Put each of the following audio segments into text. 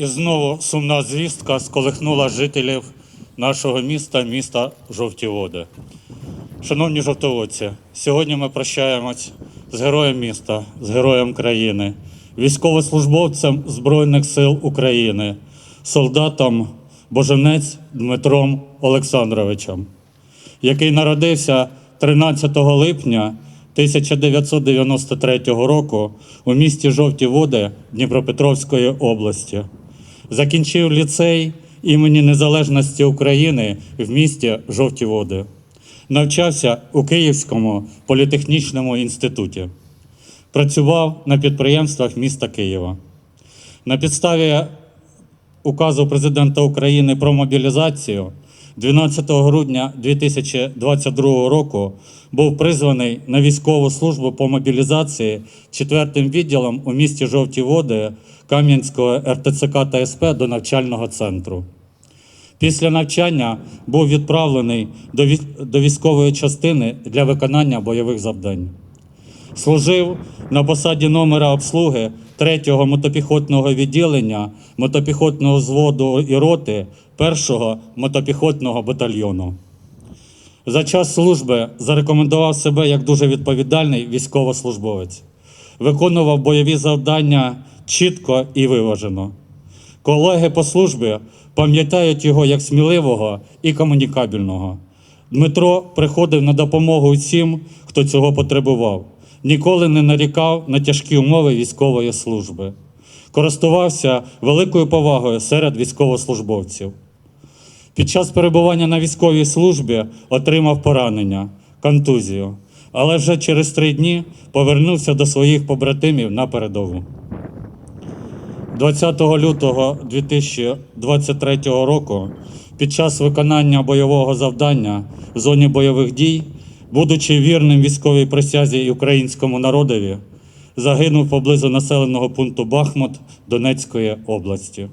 І знову сумна звістка сколихнула жителів нашого міста, міста Жовті Води. Шановні жовтоводці, сьогодні ми прощаємось з героєм міста, з героєм країни, військовослужбовцем Збройних сил України, солдатом Боженець Дмитром Олександровичем, який народився 13 липня 1993 року у місті Жовті Води Дніпропетровської області. Закінчив ліцей імені Незалежності України в місті Жовті Води. Навчався у Київському політехнічному інституті. Працював на підприємствах міста Києва. На підставі указу президента України про мобілізацію 12 грудня 2022 року був призваний на військову службу по мобілізації 4-м відділом у місті Жовті Води Кам'янського РТЦК та СП до навчального центру. Після навчання був відправлений до військової частини для виконання бойових завдань. Служив на посаді номера обслуги 3-го мотопіхотного відділення мотопіхотного взводу і роти 1-го мотопіхотного батальйону. За час служби зарекомендував себе як дуже відповідальний військовослужбовець. Виконував бойові завдання чітко і виважено. Колеги по службі пам'ятають його як сміливого і комунікабельного. Дмитро приходив на допомогу усім, хто цього потребував, ніколи не нарікав на тяжкі умови військової служби. Користувався великою повагою серед військовослужбовців. Під час перебування на військовій службі отримав поранення, контузію, але вже через три дні повернувся до своїх побратимів на передову. 20 лютого 2023 року під час виконання бойового завдання в зоні бойових дій, будучи вірним військовій присязі і українському народові, загинув поблизу населеного пункту Бахмут Донецької області.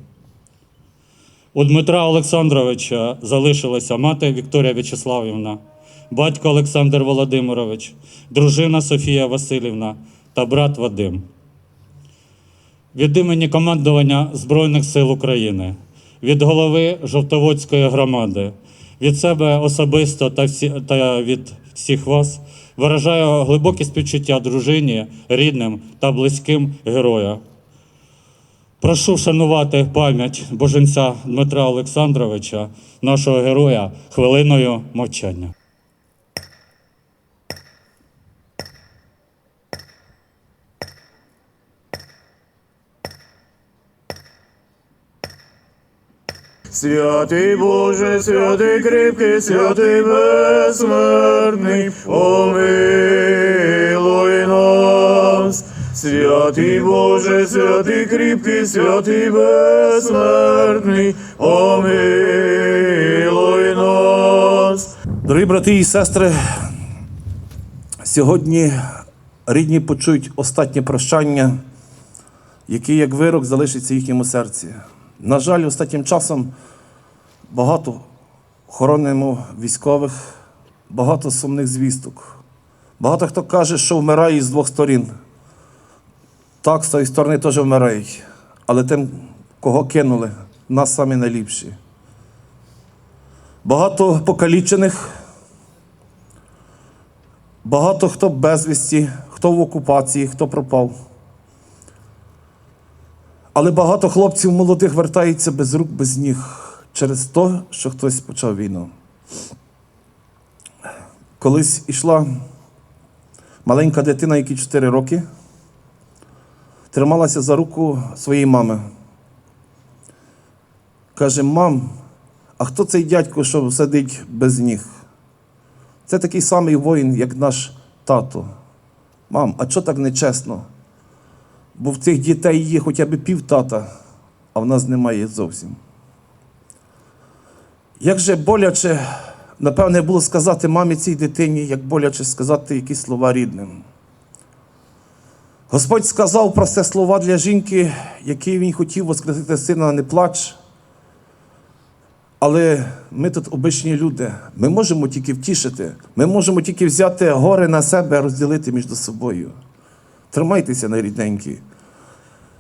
У Дмитра Олександровича залишилася мати Вікторія В'ячеславівна, батько Олександр Володимирович, дружина Софія Васильівна та брат Вадим. Від імені командування Збройних сил України, від голови Жовтоводської громади, від себе особисто та, всі, та від всіх вас виражаю глибокі співчуття дружині, рідним та близьким героя. Прошу вшанувати пам'ять боженця Дмитра Олександровича, нашого героя, хвилиною мовчання. Святий Боже, святий кріпкий, святий безсмертний, нас. Святий Боже, святий кріпкий, святий безсмертний, помилуй нас. Дорогі брати і сестри, сьогодні рідні почують останнє прощання, яке як вирок залишиться їхньому серці. На жаль, останнім часом багато хоронимо військових, багато сумних звісток. Багато хто каже, що вмирає з двох сторін. Так, з тої сторони теж вмирають. Але тим, кого кинули, нас самі найліпші. Багато покалічених, багато хто безвісті, хто в окупації, хто пропав. Але багато хлопців молодих вертається без рук, без ніг через те, що хтось почав війну. Колись ішла маленька дитина, якій 4 роки, трималася за руку своєї мами. Каже, мам, а хто цей дядько, що сидить без ніг? Це такий самий воїн, як наш тато. Мам, а чого так нечесно? Бо в цих дітей є хоча б пів тата, а в нас немає зовсім. Як же боляче, напевне, було сказати мамі цій дитині, як боляче сказати якісь слова рідним. Господь сказав про це слова для жінки, які він хотів воскресити сина, не плач. Але ми тут обичні люди. Ми можемо тільки втішити. Ми можемо тільки взяти горе на себе, розділити між собою. Тримайтеся, найрідненькі.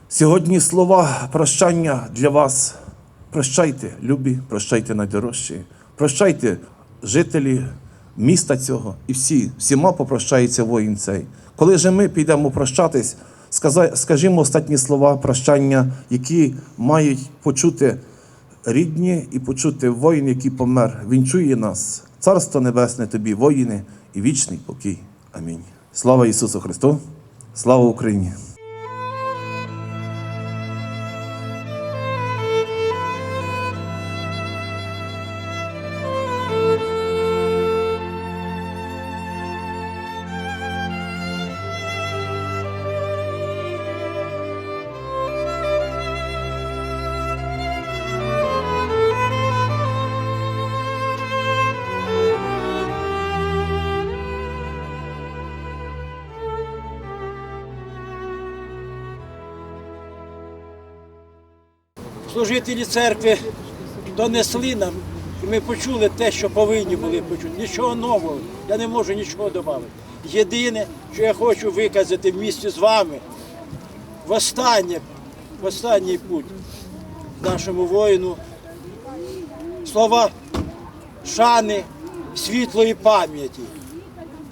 Сьогодні слова прощання для вас. Прощайте, любі, прощайте найдорожчі, прощайте жителі міста цього і всі, всіма попрощається воїн цей. Коли же ми підемо прощатись, скажімо останні слова прощання, які мають почути рідні і почути воїн, який помер. Він чує нас. Царство Небесне тобі, воїни, і вічний покій. Амінь. Слава Ісусу Христу! Слава Україні! Служителі церкви донесли нам, і ми почули те, що повинні були почути. Нічого нового, я не можу нічого додати. Єдине, що я хочу виказати в місті з вами, в останнє, в останній путь нашому воїну слова шани, світлої пам'яті.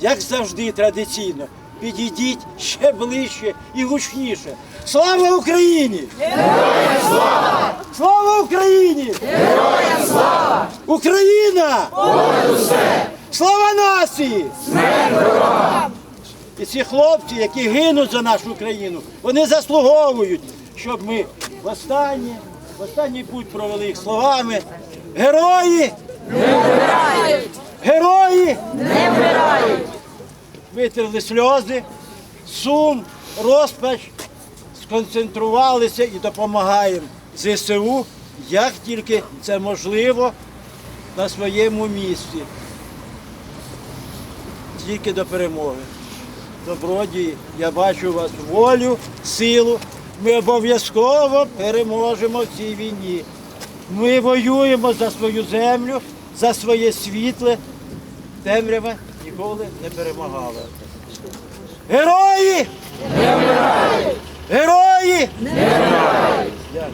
Як завжди традиційно, підійдіть ще ближче і гучніше. Слава Україні! Слава Україні! Героям слава! Україна! Понад усе! Слава нації! Смерть ворогам! І ці хлопці, які гинуть за нашу країну, вони заслуговують, щоб ми в останній путь провели їх словами. Герої! Не вмирають! Герої! Не вмирають! Витерли сльози, сум, розпач, сконцентрувалися і допомагаємо ЗСУ, як тільки це можливо на своєму місці. Тільки до перемоги. Добродії, я бачу у вас волю, силу. Ми обов'язково переможемо в цій війні. Ми воюємо за свою землю, за своє світле. Темрява ніколи не перемагали. Герої! Не вмирають! Герої! Не вмирають! Дякую.